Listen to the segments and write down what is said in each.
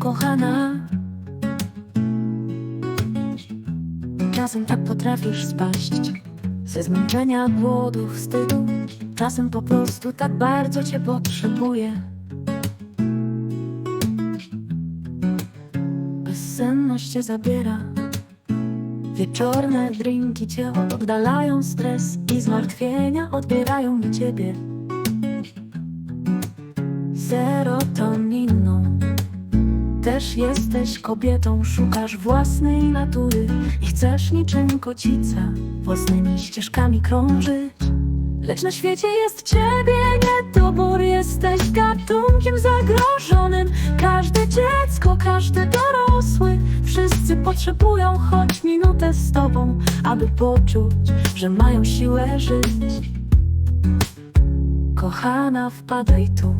kochana. Czasem tak potrafisz spaść. Ze zmęczenia, głodu, wstydu. Czasem po prostu tak bardzo cię potrzebuję. Bezsenność cię zabiera. Wieczorne drinki cię oddalają stres I zmartwienia odbierają mi ciebie Serotoniną Też jesteś kobietą, szukasz własnej natury I chcesz niczym kocica Własnymi ścieżkami krążyć. Lecz na świecie jest ciebie niedobór Jesteś gatunkiem zagrożonym. Każde dziecko, każdy dorosły Wszyscy potrzebują choć minutę z tobą Aby poczuć, że mają siłę żyć. Kochana, wpadaj tu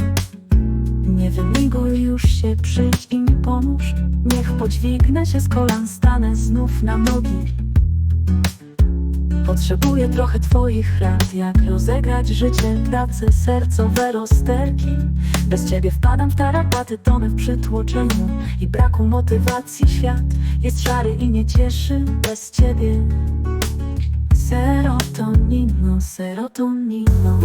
się, przyjdź i mi pomóż. Niech podźwignę się z kolan, stanę znów na nogi. Potrzebuję trochę twoich rad Jak rozegrać życie, pracę, sercowe rozterki. Bez ciebie wpadam w tarapaty, tonę w przytłoczeniu I braku motywacji świat jest szary i nie cieszy Bez ciebie. Serotonino, serotonino